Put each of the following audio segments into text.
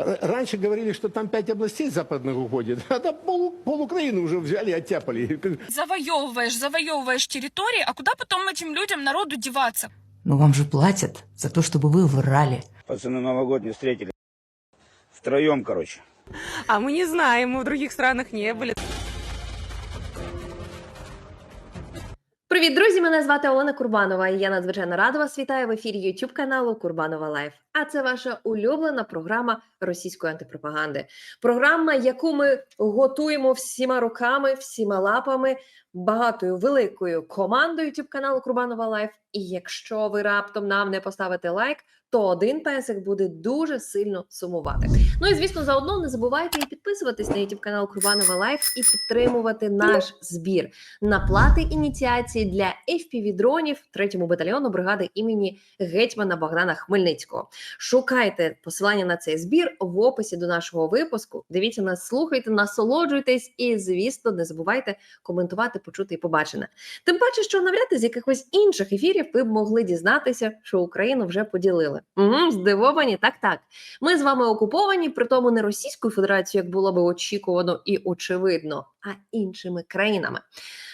р- раньше говорили, что там пять областей западных уходит, а там пол, пол Украины уже взяли и оттяпали. завоевываешь, завоевываешь территории, а куда потом этим людям, народу деваться? Но вам же платят за то, чтобы вы врали. Пацаны Новый год не встретили. Втроем, короче. А мы не знаем, мы в других странах не были. Привіт, друзі! Мене звати Олена Курбанова, і я надзвичайно рада вас вітаю в ефірі YouTube каналу Курбанова Лайф. А це ваша улюблена програма російської антипропаганди. Програма, яку ми готуємо всіма руками, всіма лапами, багатою великою командою YouTube каналу Курбанова Лайф. І якщо ви раптом нам не поставите лайк, то один песик буде дуже сильно сумувати. Ну і звісно, заодно не забувайте і підписуватись на YouTube канал Курбанова Лайф і підтримувати наш збір на плати ініціації для fpv дронів 3-му батальйону бригади імені гетьмана Богдана Хмельницького. Шукайте посилання на цей збір в описі до нашого випуску. Дивіться нас, слухайте, насолоджуйтесь і, звісно, не забувайте коментувати, почути і побачене. Тим паче, що навряд з якихось інших ефірів ви б могли дізнатися, що Україну вже поділили. Угу, здивовані, так так. Ми з вами окуповані, при тому не Російською Федерацією, як було би очікувано і очевидно, а іншими країнами.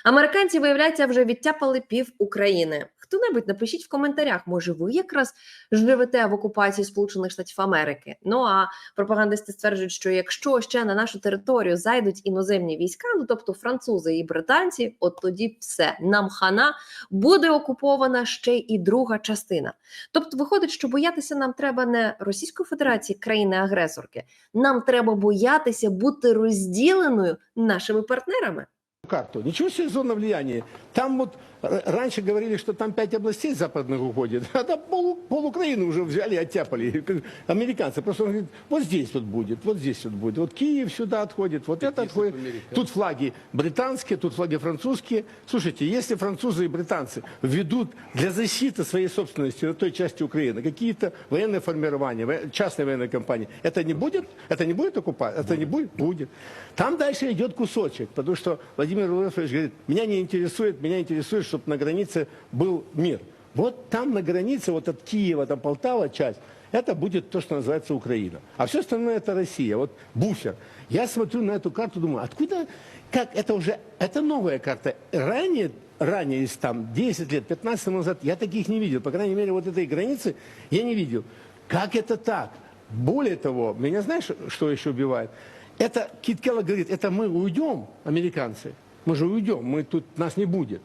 Американці, виявляється, вже відтяпали пів України. Хто-небудь напишіть в коментарях, може, ви якраз живете в окупації Сполучених Штатів Америки. Ну а пропагандисти стверджують, що якщо ще на нашу територію зайдуть іноземні війська, ну тобто французи і британці, от тоді все нам хана буде окупована ще і друга частина. Тобто, виходить, що боятися нам треба не Російської Федерації, країни-агресорки, нам треба боятися бути розділеною нашими партнерами. Карту. Ничего себе зона влияния. Там вот р- раньше говорили, что там пять областей западных уходит, а там пол, пол Украины уже взяли и оттяпали. Американцы просто он говорит, вот здесь вот будет, вот здесь вот будет. Вот Киев сюда отходит, вот это отходит. Тут флаги британские, тут флаги французские. Слушайте, если французы и британцы введут для защиты своей собственности на той части Украины какие-то военные формирования, частные военные компании, это не будет? Это не будет оккупация? Это не будет? Будет. Там дальше идет кусочек, потому что Владимир Владимирович говорит, меня не интересует, меня интересует, чтобы на границе был мир. Вот там на границе, вот от Киева, там Полтава часть, это будет то, что называется Украина. А все остальное это Россия. Вот буфер. Я смотрю на эту карту, думаю, откуда, как это уже, это новая карта. Ранее, ранее, если там 10 лет, 15 лет назад, я таких не видел. По крайней мере, вот этой границы я не видел. Как это так? Более того, меня знаешь, что еще убивает? Это Кит Келлог говорит, это мы уйдем, американцы. Мы же уйдем, мы тут нас не будет.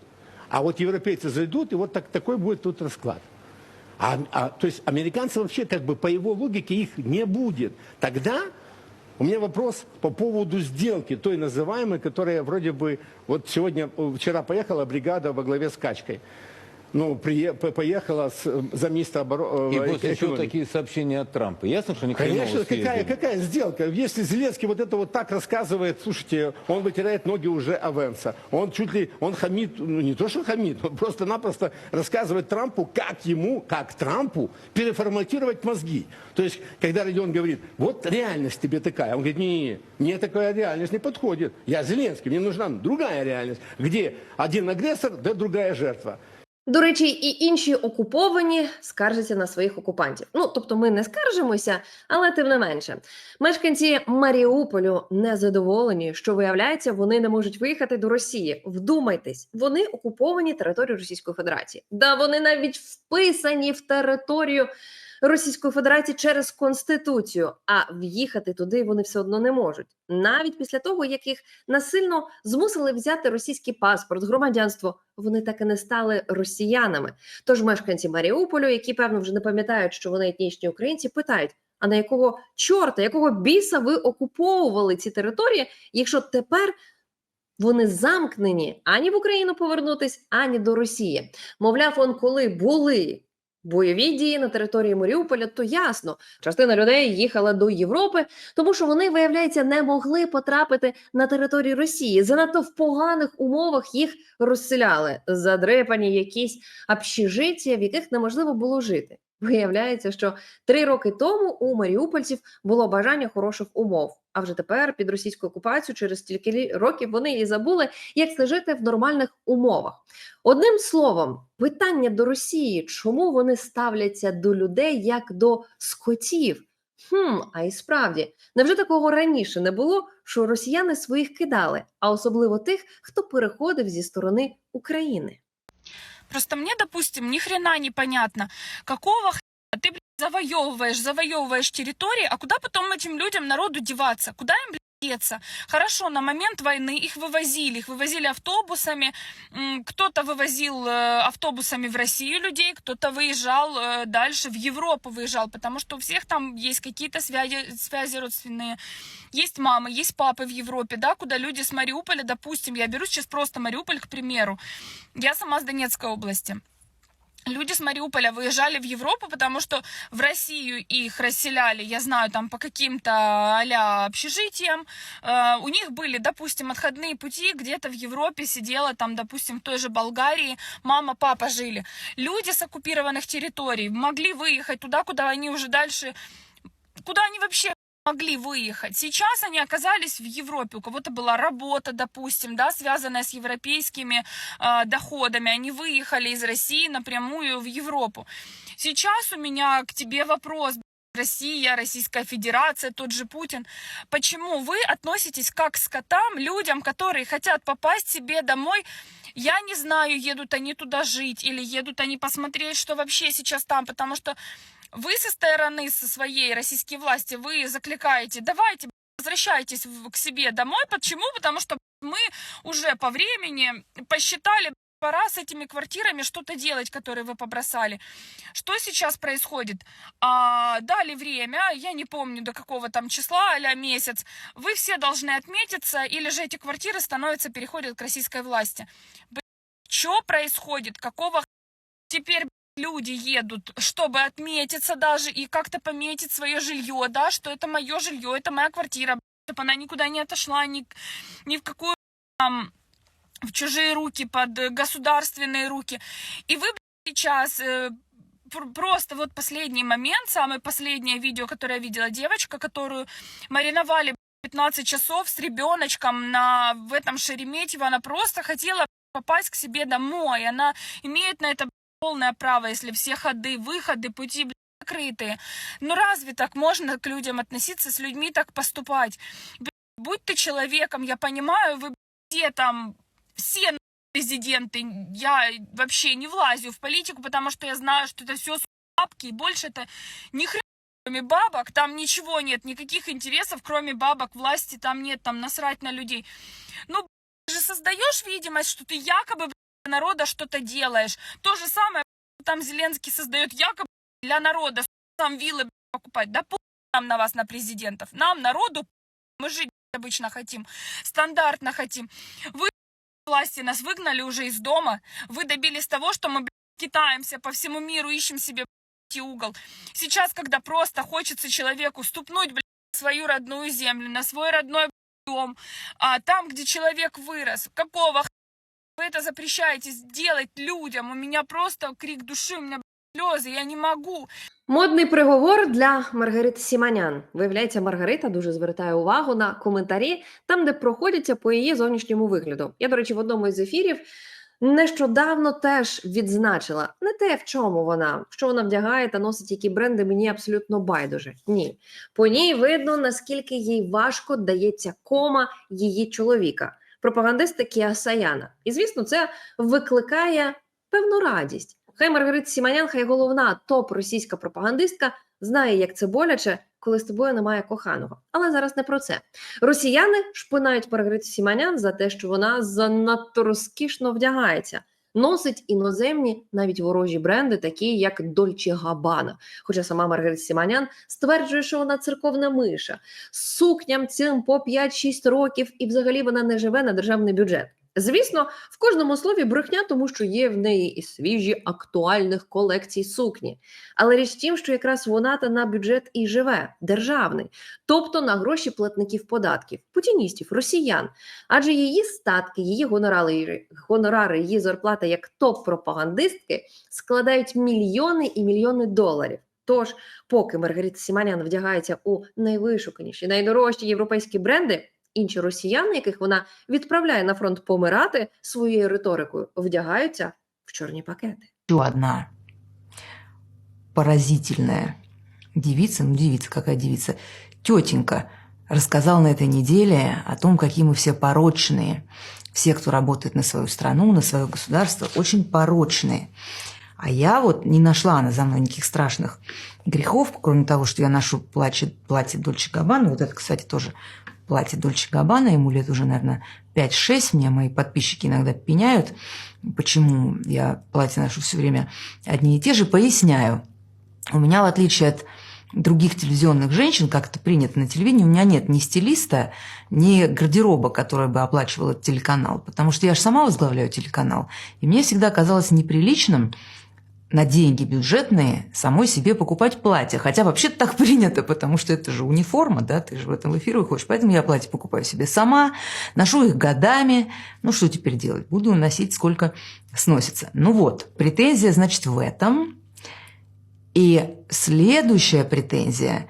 А вот европейцы зайдут, и вот так, такой будет тут расклад. А, а, то есть американцы вообще как бы по его логике их не будет. Тогда у меня вопрос по поводу сделки, той называемой, которая вроде бы, вот сегодня, вчера поехала бригада во главе с Качкой. Ну, по- поехала с э, замминистра обороны. И после чего такие сообщения от Трампа. Ясно, что они Конечно, какая, какая сделка? Если Зеленский вот это вот так рассказывает, слушайте, он вытирает ноги уже Авенса. Он чуть ли, он хамит, ну не то, что хамит, он просто-напросто рассказывает Трампу, как ему, как Трампу переформатировать мозги. То есть, когда Родион говорит, вот реальность тебе такая, он говорит, не, мне такая реальность не подходит. Я Зеленский, мне нужна другая реальность, где один агрессор, да другая жертва. До речі, і інші окуповані скаржаться на своїх окупантів. Ну тобто, ми не скаржимося, але тим не менше. Мешканці Маріуполю незадоволені, що виявляється, вони не можуть виїхати до Росії. Вдумайтесь, вони окуповані територією Російської Федерації. Да вони навіть вписані в територію. Російської Федерації через конституцію, а в'їхати туди вони все одно не можуть, навіть після того, як їх насильно змусили взяти російський паспорт, громадянство. Вони так і не стали росіянами. Тож мешканці Маріуполю, які певно вже не пам'ятають, що вони етнічні українці, питають: а на якого чорта, якого біса ви окуповували ці території, якщо тепер вони замкнені ані в Україну повернутись, ані до Росії? Мовляв, он коли були. Бойові дії на території Маріуполя, то ясно, частина людей їхала до Європи, тому що вони, виявляється, не могли потрапити на територію Росії. Занадто в поганих умовах їх розселяли, задрипані якісь общежиття, в яких неможливо було жити. Виявляється, що три роки тому у маріупольців було бажання хороших умов. А вже тепер під російську окупацію через стільки років вони і забули, як це жити в нормальних умовах. Одним словом, питання до Росії, чому вони ставляться до людей як до скотів? Хм, а і справді, невже такого раніше не було, що росіяни своїх кидали, а особливо тих, хто переходив зі сторони України? Просто мне, допустим, ни хрена не понятно, какого хрена ты, блядь, завоевываешь, завоевываешь территории, а куда потом этим людям, народу деваться? Куда им, блядь, деться? Хорошо, на момент войны их вывозили, их вывозили автобусами, кто-то вывозил э, автобусами в Россию людей, кто-то выезжал э, дальше в Европу выезжал, потому что у всех там есть какие-то связи, связи родственные, есть мамы, есть папы в Европе, да, куда люди с Мариуполя, допустим, я беру сейчас просто Мариуполь, к примеру, я сама с Донецкой области. Люди с Мариуполя выезжали в Европу, потому что в Россию их расселяли, я знаю, там по каким-то а общежитиям. Э, у них были, допустим, отходные пути, где-то в Европе сидела, там, допустим, в той же Болгарии, мама, папа жили. Люди с оккупированных территорий могли выехать туда, куда они уже дальше, куда они вообще могли выехать. Сейчас они оказались в Европе. У кого-то была работа, допустим, да, связанная с европейскими э, доходами. Они выехали из России напрямую в Европу. Сейчас у меня к тебе вопрос. Россия, Российская Федерация, тот же Путин. Почему вы относитесь как к скотам, людям, которые хотят попасть себе домой? Я не знаю, едут они туда жить или едут они посмотреть, что вообще сейчас там, потому что вы со стороны со своей российской власти, вы закликаете, давайте, возвращайтесь к себе домой. Почему? Потому что мы уже по времени посчитали, пора с этими квартирами что-то делать, которые вы побросали. Что сейчас происходит? А, дали время, я не помню до какого там числа, а месяц. Вы все должны отметиться, или же эти квартиры становятся, переходят к российской власти. Что происходит? Какого теперь люди едут, чтобы отметиться даже и как-то пометить свое жилье, да, что это мое жилье, это моя квартира, чтобы она никуда не отошла, ни, ни в какую там в чужие руки, под э, государственные руки. И вы сейчас э, пр- просто вот последний момент, самое последнее видео, которое я видела, девочка, которую мариновали 15 часов с ребеночком на, в этом Шереметьево, она просто хотела попасть к себе домой, она имеет на это полное право, если все ходы, выходы, пути блядь, закрытые. Ну разве так можно к людям относиться, с людьми так поступать? Блядь, Будь ты человеком, я понимаю, вы все там, все президенты, я вообще не влазю в политику, потому что я знаю, что это все бабки, и больше это ни хрена кроме бабок, там ничего нет, никаких интересов, кроме бабок, власти там нет, там насрать на людей. Ну, ты же создаешь видимость, что ты якобы народа что-то делаешь. То же самое там Зеленский создает якобы для народа, там виллы покупать. Да нам на вас, на президентов. Нам, народу, мы жить обычно хотим, стандартно хотим. Вы власти нас выгнали уже из дома. Вы добились того, что мы китаемся по всему миру, ищем себе угол. Сейчас, когда просто хочется человеку ступнуть блядь, свою родную землю, на свой родной дом, а там, где человек вырос, какого. вы это запрещаете сделать людям? У меня просто крик души, у меня блядь, слезы, я не могу. Модний приговор для Маргарити Сіманян. Виявляється, Маргарита дуже звертає увагу на коментарі, там, де проходяться по її зовнішньому вигляду. Я, до речі, в одному із ефірів нещодавно теж відзначила не те, в чому вона, що вона вдягає та носить які бренди, мені абсолютно байдуже. Ні. По ній видно, наскільки їй важко дається кома її чоловіка, пропагандиста Кіа І, звісно, це викликає певну радість. Хай Маргарита Сіманян, хай головна топ-російська пропагандистка, знає, як це боляче, коли з тобою немає коханого. Але зараз не про це. Росіяни шпинають Маргариту Сіманян за те, що вона занадто розкішно вдягається. Носить іноземні навіть ворожі бренди, такі як Дольче Габана. Хоча сама Маргарита Сіманян стверджує, що вона церковна миша, сукням цим по 5-6 років, і взагалі вона не живе на державний бюджет. Звісно, в кожному слові брехня, тому що є в неї і свіжі актуальних колекцій сукні. Але річ в тім, що якраз вона та на бюджет і живе державний, тобто на гроші платників податків, путіністів, росіян. Адже її статки, її гонорари, гонорари, її зарплата як топ-пропагандистки складають мільйони і мільйони доларів. Тож, поки Маргарита Сіманян вдягається у найвишуканіші, найдорожчі європейські бренди, інші росіяни, яких вона відправляє на фронт помирати своєю риторикою, вдягаються в чорні пакети. Еще одна поразительная девица, ну девица, какая девица, тетенька рассказала на этой неделе о том, какие мы все порочные. Все, кто работает на свою страну, на свое государство, очень порочные. А я вот не нашла она за мной никаких страшных грехов, кроме того, что я ношу платье, платье Дольче Габбана. Вот это, кстати, тоже платье Дольче Габбана. Ему лет уже, наверное, 5-6. Мне мои подписчики иногда пеняют, почему я платье ношу все время одни и те же. Поясняю. У меня, в отличие от других телевизионных женщин, как это принято на телевидении, у меня нет ни стилиста, ни гардероба, который бы оплачивал телеканал. Потому что я же сама возглавляю телеканал. И мне всегда казалось неприличным на деньги бюджетные самой себе покупать платье. Хотя вообще-то так принято, потому что это же униформа, да, ты же в этом эфир выходишь. Поэтому я платье покупаю себе сама, ношу их годами. Ну, что теперь делать? Буду носить, сколько сносится. Ну вот, претензия, значит, в этом. И следующая претензия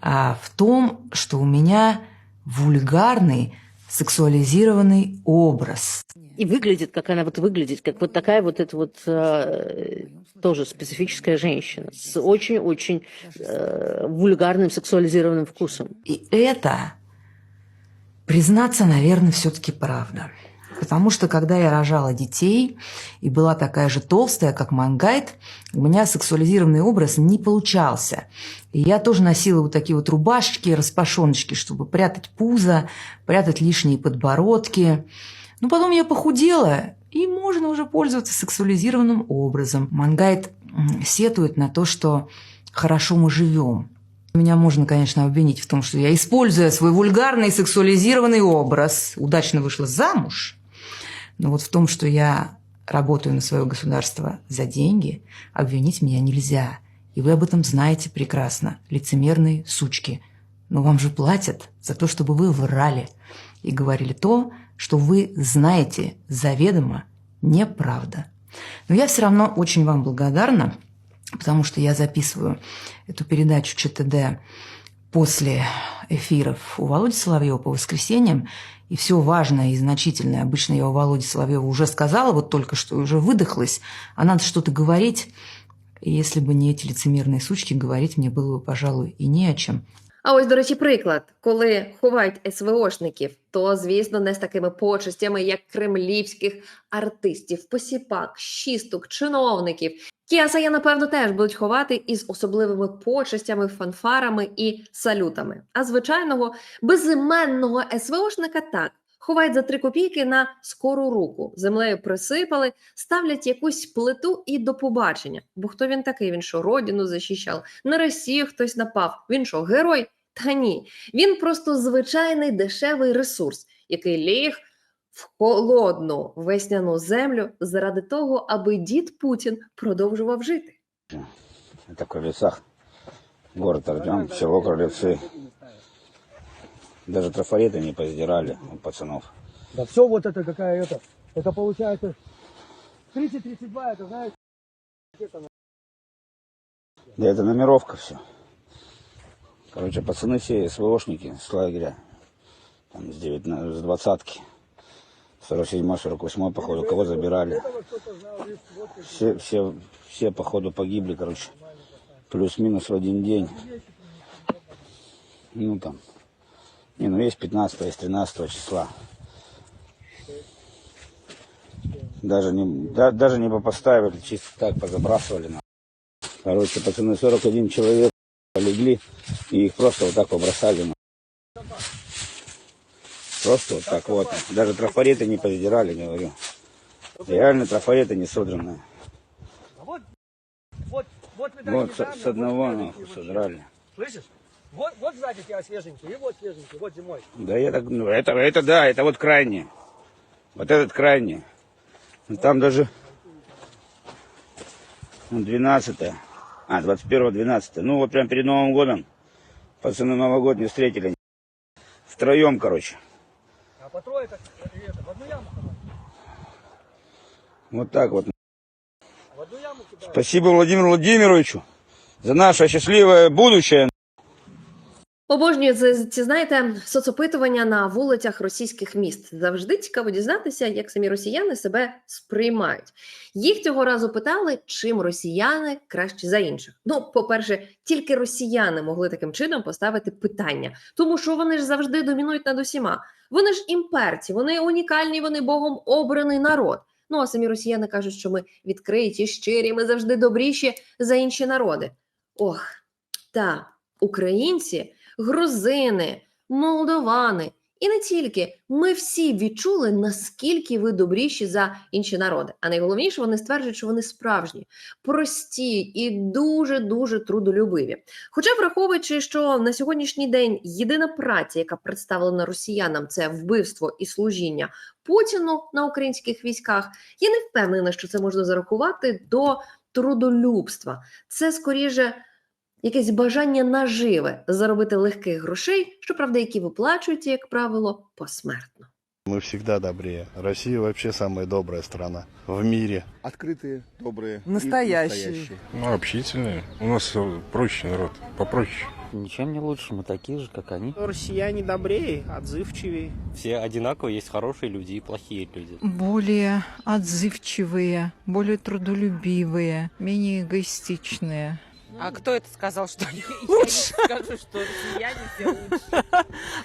а, в том, что у меня вульгарный сексуализированный образ. И выглядит, как она вот выглядит, как вот такая вот эта вот э, тоже специфическая женщина с очень-очень э, вульгарным сексуализированным вкусом. И это, признаться, наверное, все-таки правда. Потому что когда я рожала детей и была такая же толстая, как Мангайт, у меня сексуализированный образ не получался. И я тоже носила вот такие вот рубашечки, распашоночки, чтобы прятать пузо, прятать лишние подбородки. Но потом я похудела, и можно уже пользоваться сексуализированным образом. Мангайт сетует на то, что хорошо мы живем. Меня можно, конечно, обвинить в том, что я, используя свой вульгарный сексуализированный образ, удачно вышла замуж. Но вот в том, что я работаю на свое государство за деньги, обвинить меня нельзя. И вы об этом знаете прекрасно, лицемерные сучки. Но вам же платят за то, чтобы вы врали и говорили то, что вы знаете заведомо неправда. Но я все равно очень вам благодарна, потому что я записываю эту передачу ЧТД после эфиров у Володи Соловьева по воскресеньям, и все важное и значительное, обычно я у Володи Соловьева уже сказала, вот только что уже выдохлась, а надо что-то говорить, и если бы не эти лицемерные сучки, говорить мне было бы, пожалуй, и не о чем. А ось, до речі, приклад, коли ховають СВОшників, то звісно не з такими почестями, як кремлівських артистів, посіпак, шісток, чиновників. Кіаса, я напевно теж будуть ховати із особливими почестями, фанфарами і салютами. А звичайного безіменного СВОшника так. Ховають за три копійки на скору руку, землею присипали, ставлять якусь плиту і до побачення. Бо хто він такий? Він що родину захищав? На Росію хтось напав. Він що, герой? Та ні, він просто звичайний дешевий ресурс, який ліг в холодну весняну землю заради того, аби дід Путін продовжував жити. В лесах. Город Артем, село Кролевцы. Даже трафареты не поздирали у пацанов. Да все вот это какая это. Это получается 30-32, это знаете. Да это номеровка все. Короче, пацаны все СВОшники с лагеря. Там с, 19, с двадцатки. 47 48 походу, кого забирали. Все, все, все походу погибли, короче. Плюс-минус в один день. Ну там. Не, ну есть 15 есть 13 числа. Даже не, да- даже не поставили, чисто так позабрасывали. на. Короче, пацаны, 41 человек полегли, и их просто вот так побросали. Просто вот так вот. Даже трафареты не поздирали, говорю. Реально трафареты не содранные. Вот, вот, вот Вот дорогие с, с одного вот нахуй содрали. Слышишь? Вот, вот сзади у тебя свеженький, и вот свеженький, вот зимой. Да я так, ну это, это да, это вот крайний. Вот этот крайний. Ну, Там даже ну, 12 а, 21 12 Ну вот прям перед Новым годом пацаны Новый год не встретили. Втроем, короче. А по трое так, и это, в одну яму ховать. Вот так вот. В одну яму кидают. Спасибо Владимиру Владимировичу за наше счастливое будущее. Обожнюю ці, знаєте соцопитування на вулицях російських міст. Завжди цікаво дізнатися, як самі росіяни себе сприймають. Їх цього разу питали, чим росіяни краще за інших. Ну, по-перше, тільки росіяни могли таким чином поставити питання, тому що вони ж завжди домінують над усіма. Вони ж імперці, вони унікальні, вони богом обраний народ. Ну а самі росіяни кажуть, що ми відкриті, щирі, ми завжди добріші за інші народи. Ох, та українці, грузини, молдовани. І не тільки ми всі відчули, наскільки ви добріші за інші народи. А найголовніше, вони стверджують, що вони справжні, прості і дуже дуже трудолюбиві. Хоча, враховуючи, що на сьогоднішній день єдина праця, яка представлена росіянам, це вбивство і служіння Путіну на українських військах, я не впевнена, що це можна зарахувати до трудолюбства. Це скоріше якесь бажання наживе заробити легких грошей, щоправда, які виплачуються, як правило, посмертно. Мы всегда добрее. Россия вообще самая добрая страна в мире. Открытые, добрые. Настоящие. Ну, общительные. У нас проще народ, попроще. Ничем не лучше, мы такие же, как они. Россияне добрее, отзывчивее. Все одинаково, есть хорошие люди и плохие люди. Более отзывчивые, более трудолюбивые, менее эгоистичные. А кто это сказал, что они лучше? скажу, что россияне все лучше.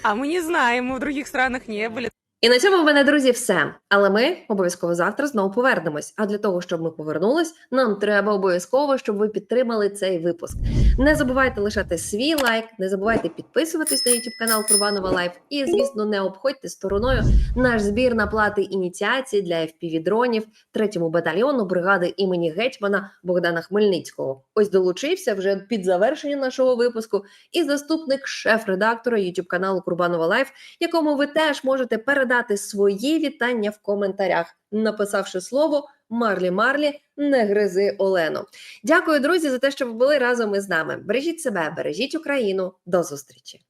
А мы не знаем, мы в других странах не были. І на цьому в мене, друзі, все. Але ми обов'язково завтра знову повернемось. А для того, щоб ми повернулись, нам треба обов'язково, щоб ви підтримали цей випуск. Не забувайте лишати свій лайк, не забувайте підписуватись на YouTube канал Курбанова Лайф. І, звісно, не обходьте стороною наш збір на плати ініціації для fpv дронів третьому батальйону бригади імені гетьмана Богдана Хмельницького. Ось долучився вже під завершення нашого випуску і заступник шеф-редактора YouTube каналу Курбанова Лайф, якому ви теж можете передати свої вітання в коментарях, написавши слово Марлі Марлі, не гризи Олену. Дякую, друзі, за те, що ви були разом із нами. Бережіть себе, бережіть Україну. До зустрічі.